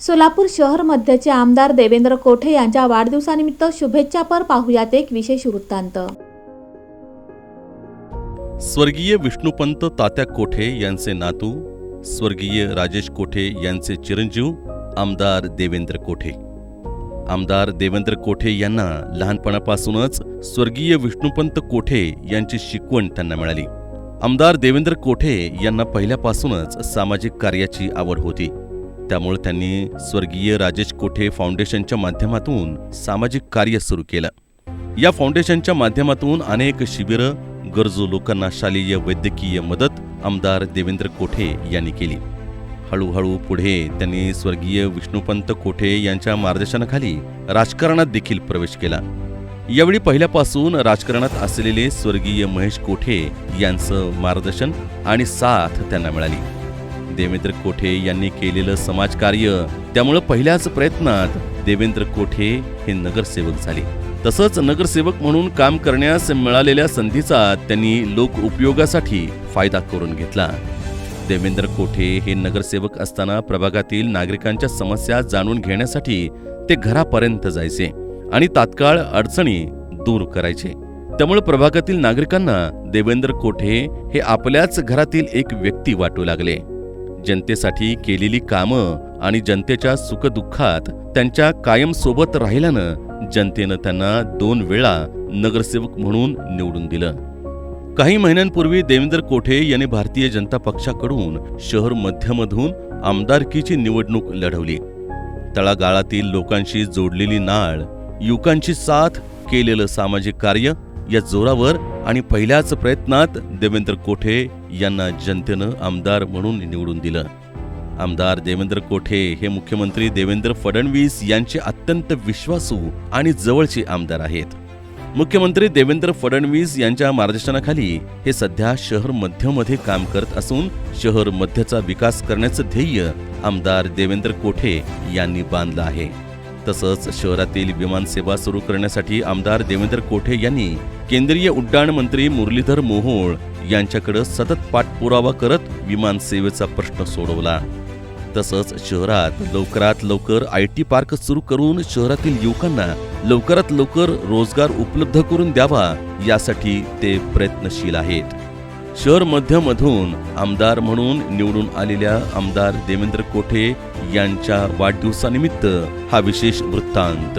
सोलापूर शहर मध्यचे आमदार देवेंद्र कोठे यांच्या वाढदिवसानिमित्त शुभेच्छापर पाहुयात एक विशेष वृत्तांत. स्वर्गीय विष्णुपंत तात्या कोठे यांचे नातू स्वर्गीय राजेश कोठे यांचे चिरंजीव आमदार देवेंद्र कोठे. आमदार देवेंद्र कोठे यांना लहानपणापासूनच स्वर्गीय विष्णुपंत कोठे यांची शिकवण त्यांना मिळाली. आमदार देवेंद्र कोठे यांना पहिल्यापासूनच सामाजिक कार्याची आवड होती. त्यामुळे त्यांनी स्वर्गीय राजेश कोठे फाउंडेशनच्या माध्यमातून सामाजिक कार्य सुरू केलं. या फाउंडेशनच्या माध्यमातून अनेक शिबिरं गरजू लोकांना शालेय वैद्यकीय मदत आमदार देवेंद्र कोठे यांनी केली. हळूहळू पुढे त्यांनी स्वर्गीय विष्णुपंत कोठे यांच्या मार्गदर्शनाखाली राजकारणात देखील प्रवेश केला. यावेळी पहिल्यापासून राजकारणात असलेले स्वर्गीय महेश कोठे यांचं मार्गदर्शन आणि साथ त्यांना मिळाली. देवेंद्र कोठे यांनी केलेलं समाजकार्य. त्यामुळं पहिल्याच प्रयत्नात देवेंद्र कोठे हे नगरसेवक झाले. तसंच नगरसेवक म्हणून काम करण्यास मिळालेल्या संधीचा त्यांनी लोक उपयोगासाठी फायदा करून घेतला. देवेंद्र कोठे हे नगरसेवक असताना प्रभागातील नागरिकांच्या समस्या जाणून घेण्यासाठी ते घरापर्यंत जायचे आणि तात्काळ अडचणी दूर करायचे. त्यामुळे प्रभागातील नागरिकांना देवेंद्र कोठे हे आपल्याच घरातील एक व्यक्ती वाटू लागले. जनतेसाठी केलेली कामं आणि जनतेच्या सुखदुःखात त्यांच्या कायम सोबत राहिल्यानं जनतेनं त्यांना दोन वेळा नगरसेवक म्हणून निवडून दिलं. काही महिन्यांपूर्वी देवेंद्र कोठे यांनी भारतीय जनता पक्षाकडून शहर मध्यमधून आमदारकीची निवडणूक लढवली. तळागाळातील लोकांशी जोडलेली नाळ युवकांची साथ केलेलं सामाजिक कार्य या जोरावर आणि पहिल्याच प्रयत्नात देवेंद्र कोठे यांना जनतेनं आमदार म्हणून निवडून दिलं. आमदार देवेंद्र कोठे हे मुख्यमंत्री देवेंद्र फडणवीस यांचे अत्यंत विश्वासू आणि जवळचे आमदार आहेत. मुख्यमंत्री देवेंद्र फडणवीस यांच्या मार्गदर्शनाखाली हे सध्या शहर मध्यमध्ये काम करत असून शहर मध्यचा विकास करण्याचं ध्येय आमदार देवेंद्र कोठे यांनी बांधलं आहे. तसंच शहरातील विमानसेवा सुरू करण्यासाठी आमदार देवेंद्र कोठे यांनी केंद्रीय उड्डाण मंत्री मुरलीधर मोहोळ यांच्याकडे सतत पाठपुरावा करत विमानसेवेचा प्रश्न सोडवला. तसंच शहरात लवकरात लवकर आय टी पार्क सुरू करून शहरातील युवकांना लवकरात लवकर रोजगार उपलब्ध करून द्यावा यासाठी ते प्रयत्नशील आहेत. शहर मध्यमधून आमदार म्हणून निवडून आलेल्या आमदार देवेंद्र कोठे यांच्या वाढदिवसानिमित्त हा विशेष वृत्तांत.